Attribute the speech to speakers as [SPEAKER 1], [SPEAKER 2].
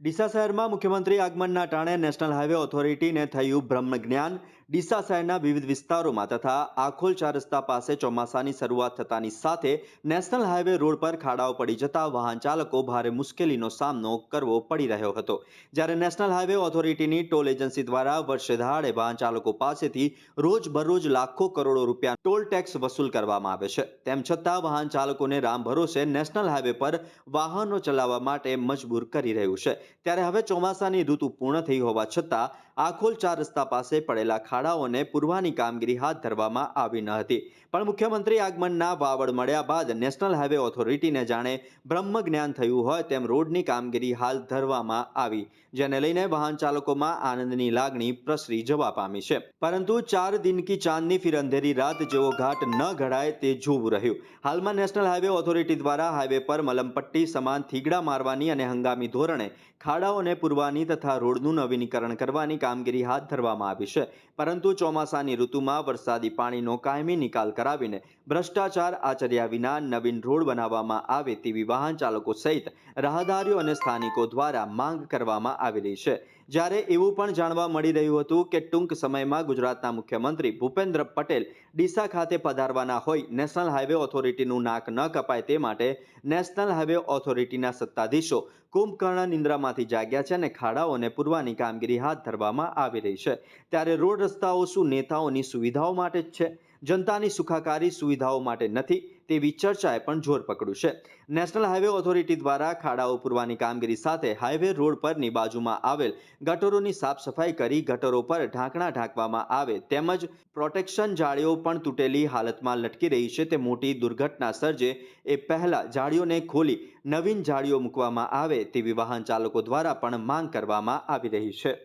[SPEAKER 1] ડીસા શહેરમાં મુખ્યમંત્રી આગમનના ટાણે નેશનલ હાઈવે ઓથોરિટીને થયું બ્રહ્મ જ્ઞાન ડીસા શહેરના વિવિધ વિસ્તારોમાં તથા આખોલ ચાર રસ્તા પાસે ચોમાસાની શરૂઆત થતાની સાથે નેશનલ હાઈવે રોડ પર ખાડાઓ પડી જતા વાહન ચાલકો ભારે મુશ્કેલીનો સામનો કરવો પડી રહ્યો હતો. જ્યારે નેશનલ હાઈવે ઓથોરિટીની ટોલ એજન્સી દ્વારા વર્ષે દહાડે વાહન ચાલકો પાસેથી રોજબરોજ લાખો કરોડો રૂપિયા ટોલ ટેક્સ વસૂલ કરવામાં આવે છે. તેમ છતાં વાહન ચાલકોને રામ ભરોસે નેશનલ હાઈવે પર વાહનો ચલાવવા માટે મજબૂર કરી રહ્યું છે. ત્યારે હવે ચોમાસાની ઋતુ પૂર્ણ થઈ હોવા છતાં આખોલ ચાર રસ્તા પાસે પડેલા ખાડાઓને પૂરવાની કામગીરી હાથ ધરવામાં આવી ન હતી. પણ મુખ્યમંત્રી આગમનના વાવડ મળ્યા બાદ નેશનલ હાઈવે ઓથોરિટીને જાણે બ્રહ્મ જ્ઞાન થયું હોય તેમ રોડની કામગીરી હાલ ધરવામાં આવી, જેને લઈને વાહન ચાલકોમાં આનંદની લાગણી પ્રસરી જવા પામી છે. પરંતુ ચાર દિન કી ચાંદની ફિર અંધેરી રાત જેવો ઘાટ ન ઘડાય તે જોવું રહ્યું. હાલમાં નેશનલ હાઈવે ઓથોરિટી દ્વારા હાઈવે પર મલમપટ્ટી સમાન થીગડા મારવાની અને હંગામી ધોરણે ખાડાઓને પૂરવાની તથા રોડનું નવીનીકરણ કરવાની કામગીરી હાથ ધરવામાં આવી છે. પરંતુ ચોમાસાની ઋતુમાં વરસાદી પાણીનો કાયમી નિકાલ કરાવીને ભ્રષ્ટાચાર આચર્યા વિના નવીન રોડ બનાવવામાં આવે તેવી વાહન ચાલકો સહિત રાહદારીઓ અને સ્થાનિકો દ્વારા માંગ કરવામાં આવી રહી છે. જ્યારે એવું પણ જાણવા મળી રહ્યું હતું કે ટૂંક સમયમાં ગુજરાતના મુખ્યમંત્રી ભૂપેન્દ્ર પટેલ ડીસા ખાતે પધારવાના હોય નેશનલ હાઈવે ઓથોરિટીનું નાક ન કપાય તે માટે નેશનલ હાઈવે ઓથોરિટીના સત્તાધીશો કુંભકર્ણ નિંદ્રામાંથી જાગ્યા છે અને ખાડાઓને પૂરવાની કામગીરી હાથ ધરવામાં આવી રહી છે. ત્યારે રોડ રસ્તાઓ શું નેતાઓની સુવિધાઓ માટે જ છે? જનતાની સુખાકારી સુવિધાઓ માટે નથી તેવી ચર્ચાએ પણ જોર પકડ્યું છે. નેશનલ હાઈવે ઓથોરિટી દ્વારા ખાડાઓ પૂરવાની કામગીરી સાથે હાઈવે રોડ પરની બાજુમાં આવેલ ગટરોની સાફ સફાઈ કરી ગટરો પર ઢાંકણા ઢાંકવામાં આવે તેમજ પ્રોટેક્શન જાળીઓ પણ તૂટેલી હાલતમાં લટકી રહી છે તે મોટી દુર્ઘટના સર્જે એ પહેલા જાળીઓને ખોલી નવીન જાળીઓ મૂકવામાં આવે તેવી વાહન ચાલકો દ્વારા પણ માંગ કરવામાં આવી રહી છે.